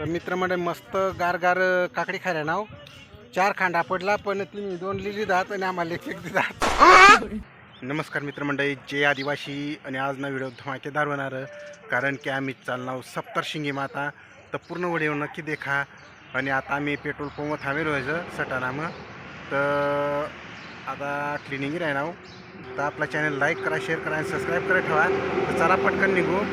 तर मित्रमंडळ मस्त गार गार काकडी खायला नाव. चार खांडा पडला पण तुम्ही दोन लिली जात आणि आम्हाला एक एक देतात नमस्कार मित्रमंडळी जे आदिवासी. आणि आज ना व्हिडिओ धमाकेदार होणार कारण की आम्ही चालणार सप्तरशिंगी माता. तर पूर्ण व्हिडिओ नक्की देखा. आणि आता आम्ही पेट्रोल पंप थांबेल व्हायचं सटाणा मग तर आता क्लिनिंग राहणार तर आपला चॅनल लाईक करा शेअर करा आणि सबस्क्राईब करा ठेवा. तर चला पटकन निघू.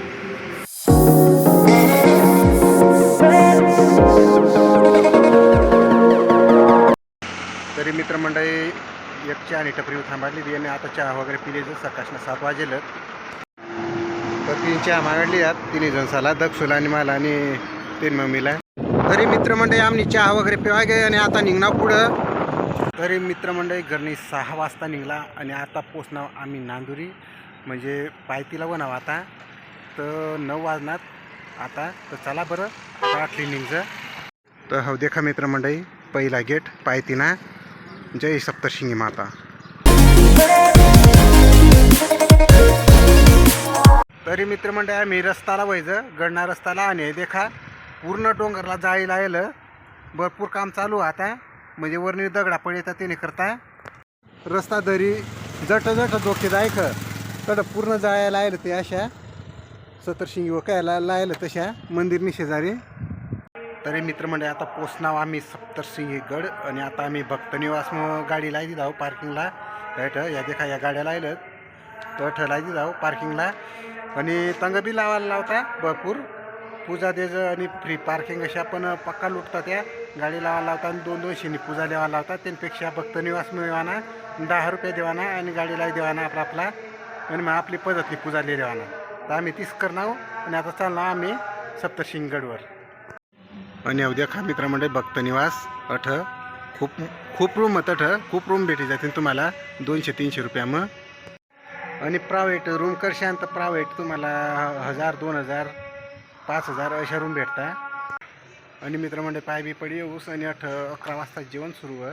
तरी मित्रमंडळी एक चहा आणि टपरी थांबाडली आणि आता चहा वगैरे पिलेचं सकाळनं सात वाजेल. तर तीन चहा मागडली आत तिन्ही जणसाला दग दक्षुला आणि मला आणि तीन मम्मीला. तरी मित्रमंडळी आम्ही चहा वगैरे पिवा गे आणि आता निघणार पुढं. तरी मित्रमंडळी घरनी सहा वाजता निघला आणि आता पोचणार आम्ही नांदुरी. म्हणजे पायतीला बनावं आता. तर नऊ वाजणार. आता तर चला बरं आता क्लिनिंगचं तर हो देखा मित्रमंडळी पहिला गेट पायतीना. जय सप्तशिंगी माता. तरी मित्रमंडळी आम्ही रस्ताला व्हायचं गडणा रस्ताला आणि देखा पूर्ण डोंगरला जायला आलं भरपूर काम चालू आहे आता. म्हणजे वरणी दगडा पड येतात त्याने करता. रस्ता दरी जट जट डोके जायक तड पूर्ण जायला आलं ते अशा. सतरशिंगी वकायला लायलं तशा मंदिरनी शेजारी. तरी मित्रमंडळी आता पोचणार आम्ही सप्तरसिंगी गड आणि आता आम्ही भक्तनिवास मग गाडी लायली जाऊ पार्किंगला. त्याट या देखा या गाड्या लायलं तर ठेलायची जाऊ पार्किंगला. आणि तंग बी लावायला लावता भरपूर. पूजा द्यायचं आणि फ्री पार्किंग अशा पण पक्का लुटतात त्या. गाडी लावायला लावता आणि दोन दोनशेनी पूजा द्यावा लावतात त्यापेक्षा भक्तनिवास मिळवाना दहा रुपये देवाना आणि गाडीला देवाना आपला आपला. आणि मग आपली पद्धतली पूजा लिहि देवाना. तर आम्ही तीच करणार आणि आता चालणार आम्ही सप्तशिंग गडवर आणि उद्या खा मित्रमंडळ भक्त निवास अठ. खूप खूप रूम होतं अठ. खूप रूम भेटी जातील तुम्हाला. दोनशे तीनशे रुपया मग. आणि प्रायव्हेट रूम करशान तर प्रायव्हेट तुम्हाला हजार दोन हजार पाच हजार अशा रूम भेटता आणि मित्रमंडळी पाय बी पडी येऊस आणि अठ अकरा वाजता जेवण सुरू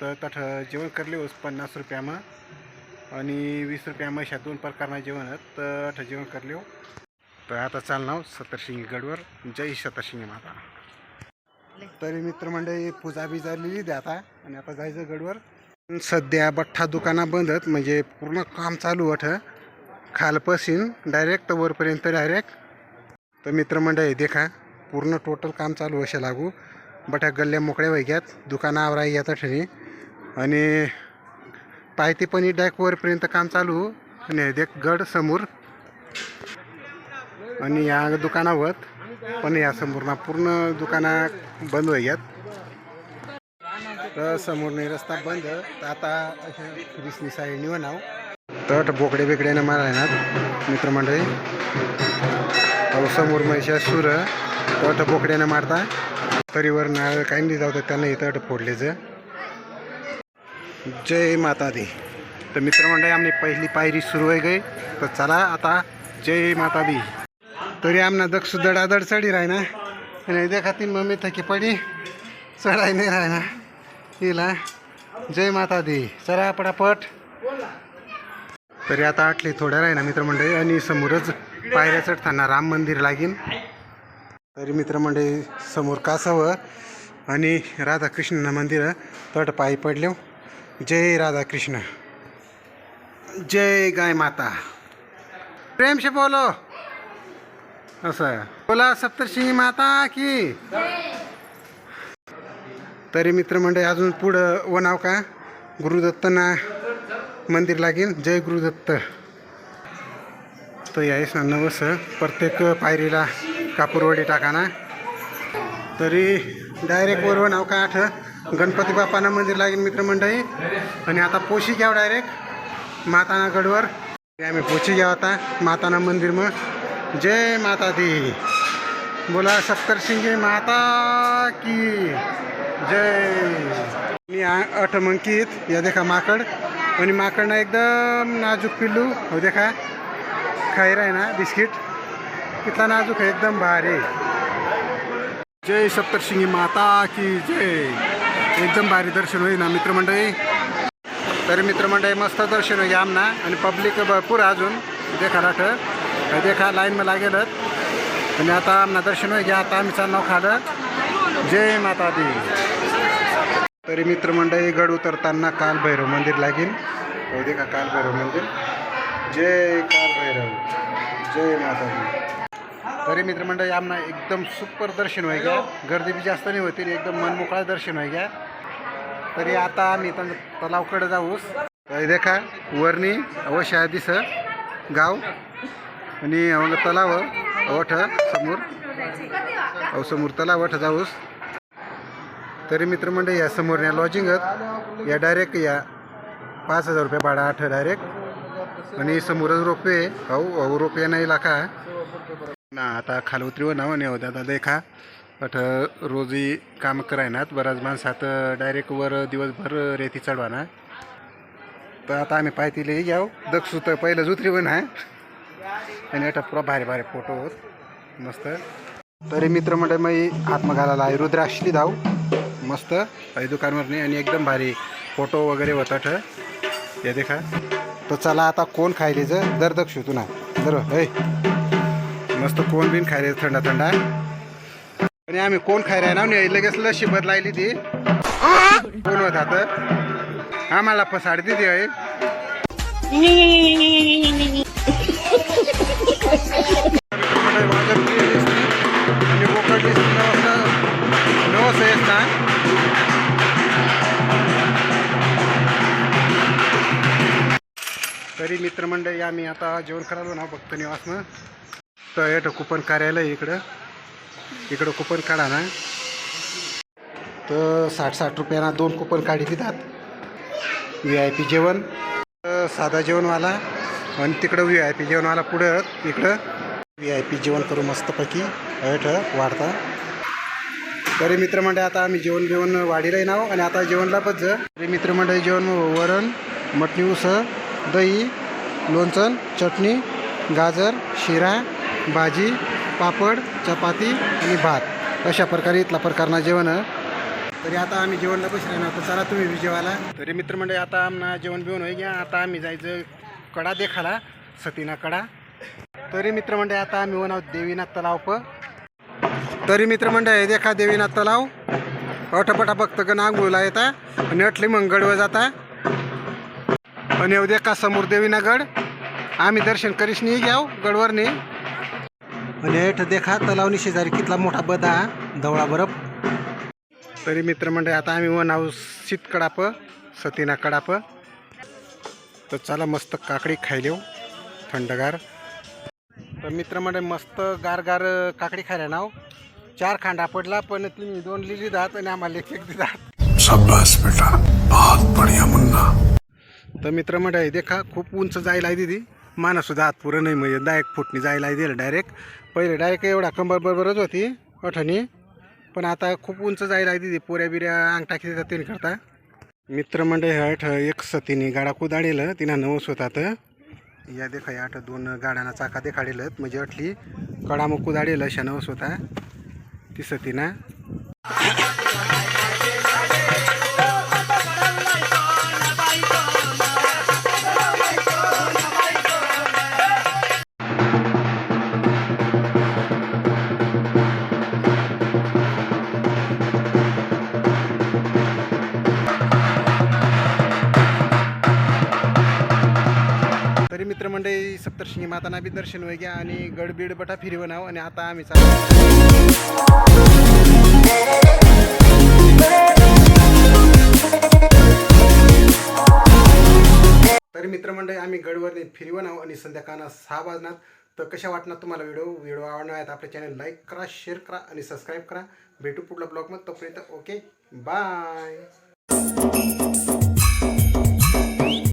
तर तठ जेवण करले होस पन्नास रुपया मग. आणि वीस रुपया मग दोन प्रकारना जेवण आहेत तर अठ जेवण करले तर आता चालणार सतरशिंगी गडवर. जय सतरशिंगी माता. तरी मित्रमंडळी पूजा बिजा लिहिली द्या आता. आणि आता जायचं गडवर. सध्या बठ्ठा दुकाना बंद आहेत म्हणजे पूर्ण काम चालू अठ खालपासून डायरेक्ट वरपर्यंत डायरेक्ट तर मित्रमंडळी देखा पूर्ण टोटल काम चालू असे लागू. बठ्या गल्ल्या मोकळ्या वैग्यात दुकाना आवराय येतात ठरी. आणि पायथी पण डायरेक्ट वरपर्यंत काम चालू. आणि देख गड समोर. आणि या दुकानावर. पण या समोरना पूर्ण दुकाना बंद व्हायत तर समोरने रस्ता बंद. तर आता विसनी साईड निव नाव तर बोकडे बिकड्यानं मारा ना मित्रमंडळी. अहो समोर म्हैशा सुर. तट बोकड्यानं मारता. तरीवर नारळ काही नाही जाऊ त्यांना इथं फोडले फोडलेचं. जय माता दी। तर मित्रमंडळी आमने पहिली पायरी सुरू आहे गई। तर चला आता जय माता दी। तरी आमना दक्ष दडादड चढी राहिना आणि देखा तीन मम्मी थकी पडी। चढाई नाही राहिना हिला जय माता दी। चला पटापट। तरी आता आटली थोड्या राहिना मित्रमंडळी आणि समोरच पायऱ्या चढताना राम मंदिर लागेल तरी मित्रमंडळी समोर कासावं आणि राधाकृष्ण मंदिर तट पायी पडले जय राधाकृष्ण। जय गाय माता। प्रेम से बोलो। असं बोला सप्तर्षिंगी माता की। तरी मित्रमंडळी अजून पुढं वनाव का? गुरुदत्तना मंदिर लागेल. जय गुरुदत्त। तर यायस ना नवस. प्रत्येक पायरीला कापूरवडी टाकाना तरी डायरेक्ट वर नाव का आठ? गणपती बाप्पाना मंदिर लागेल मित्रमंडळी. आणि आता पोशी घ्याव डायरेक्ट माताना गडवर. आम्ही पोशी घ्याव आता. माताना मंदिर मग. जय माता दी बोला सप्तरशिंगे माता की जय. मी आ- या देखा माकड. आणि माकडना एकदम नाजूक पिल्लू. हो देखा. खायरा आहे ना बिस्किट. कितना नाजूक आहे एकदम भारी. जय सप्तर्षिंगी माता की जय. एकदम भारी दर्शन होईल ना मित्रमंडळी? तरी मित्रमंडळी मस्त दर्शन होईल आमना आणि पब्लिक भरपूर अजून. देखा राठ देखा लाईनमध्ये लागेलच. आणि आता आमना दर्शन होईल. घ्या आता आम्ही चालणार खालं जय माता दी. तरी मित्रमंडळी गड उतरताना काल भैरव मंदिर लागेल. हो देखा काल भैरव मंदिर. जय काल भैरव जय माता दी. तरी मित्रमंडळी आमना एकदम सुपर दर्शन होय घ्या गर्दी बी जास्त नाही होती एकदम मनमोकळा दर्शन होय घ्या तरी आता आम्ही तलावकडे जाऊस देखा वरणी अवश्य दिस. गाव आणि मग तलाव वठ समोर. अहो समोर तलाव वठ जाऊस तरी मित्रमंडळी या समोर या लॉजिंगत या डायरेक्ट या पाच हजार रुपये भाडा आठ डायरेक्ट आणि समोरच रोपवे. अहो अहो रोपवे नाही लाखा ना आता खाल उतरीवर नावं नाही होता आता देखा. अठ रोजी काम करायनात बराच माणसात डायरेक्ट वर दिवसभर रेती चढवाना. तर आता आम्ही पायतीले याव दक्षू तर जुत्री उतरीवर ना. आणि अठा पुरा भारी भारी फोटो होत. मस्त. तरी मित्रमंडळ मग हात घालायला आहे. रुद्राक्षली धाव मस्त. काही दुकानवर नाही आणि एकदम भारी फोटो वगैरे होतात हे देखा. तर चला आता कोण खायले ज? दर दक्षू तुना बरोबर दर ऐ मस्त कोण बिन खायले थंडा थंडा. आणि आम्ही कोण खायला ना लगेच लशी बदलायली ती. कोण होत आता आम्हाला फसाड दिली आहे तरी मित्रमंडळी आम्ही आता जेवण करायला ना भक्त निवासनं. तर येतं कुपन कार्यालय इकडं. इकडं कुपन काढा ना. तर साठ साठ रुपयाना दोन कुपन काढी देतात. व्ही आय पी जेवण. तर साधा जेवणवाला आणि तिकडं व्ही आय पी जेवणवाला पुढं इकडं. व्ही आय पी जेवण करू मस्तपैकी. ऐट वाढता. तरी मित्रमंडळी आता आम्ही जेवण बिवण वाढीला नाव आणि आता जेवणला पच तरी मित्रमंडळी जेवण वरण मटणी उसळ दही लोणचण चटणी गाजर शिरा भाजी पापड चपाती आणि भात. अशा प्रकारे इथला प्रकारना जेवण. तरी आता आम्ही जेवणला बसले ना तर चला तुम्ही जेवायला. तरी मित्रमंडळी आता आम्हाला जेवण बिवण होई घ्या आता आम्ही जायचं कडा देखाला सतीना कडा. तरी मित्रमंडळी आता आम्ही होणार आहोत देवीनाथ तलाव प. तरी मित्रमंडळी देखा देवीनाथ तलाव. अटपटा फक्त गण आंघोळीला येता? आणि अटली मग गडवर जाता. आणि देखा समोर देवीना गड. आम्ही दर्शन करीस नाही घ्याव गडवर नाही. आणि हेठ देखा तलावनी शेजारी कितला मोठा बदा धवळा बरफ तरी मित्रमंडळी आता आम्ही वन हाऊस शीत कडाप सतीना कडाप. तर चला मस्त काकडी खायलेव थंडगार. तर मित्रमंडळी मस्त गार गार काकडी खायला नाव. चार खांडा पडला पण तुम्ही दोन लिहिली दात आणि आम्हाला एक एक दिलात शाबाश बेटा बहुत बढ़िया मुन्ना. तर मित्रमंडळी देखा खूप उंच जायला आहे दिदी. मानसुद्धा हात पुरं नाही म्हणजे दहा एक फुटनी जायला दिलं डायरेक्ट पहिले डायरेक्ट एवढा कंबर बरोबरच होती अठणी पण आता खूप उंच जायला दिली पोऱ्या बिऱ्या अंगठा किती देतात तिने करता. मित्रमंडळी हट एक सतीने गाडा कुदाडेल तिनं नवस होतात या देखा या आठ दोन गाड्यांना चाका देखाडेल म्हणजे अटली कडा मग कुदाडेल अशा नवस होता ती सतीना. मित्रमंडळी सप्तर्षिणी माताना बी दर्शन वगैरे आणि गडबीड बटा फिरवणाव आणि आता आम्ही चालू तर मित्रमंडळी आम्ही गडवर फिरवून आहो आणि संध्याकाळ सहा वाजणार. तर कशा वाटणार तुम्हाला व्हिडिओ? व्हिडिओ आवडणार आहेत आपल्या चॅनल लाईक करा शेअर करा आणि सबस्क्राईब करा. भेटू पुढल्या ब्लॉगमध्ये तोपर्यंत ओके बाय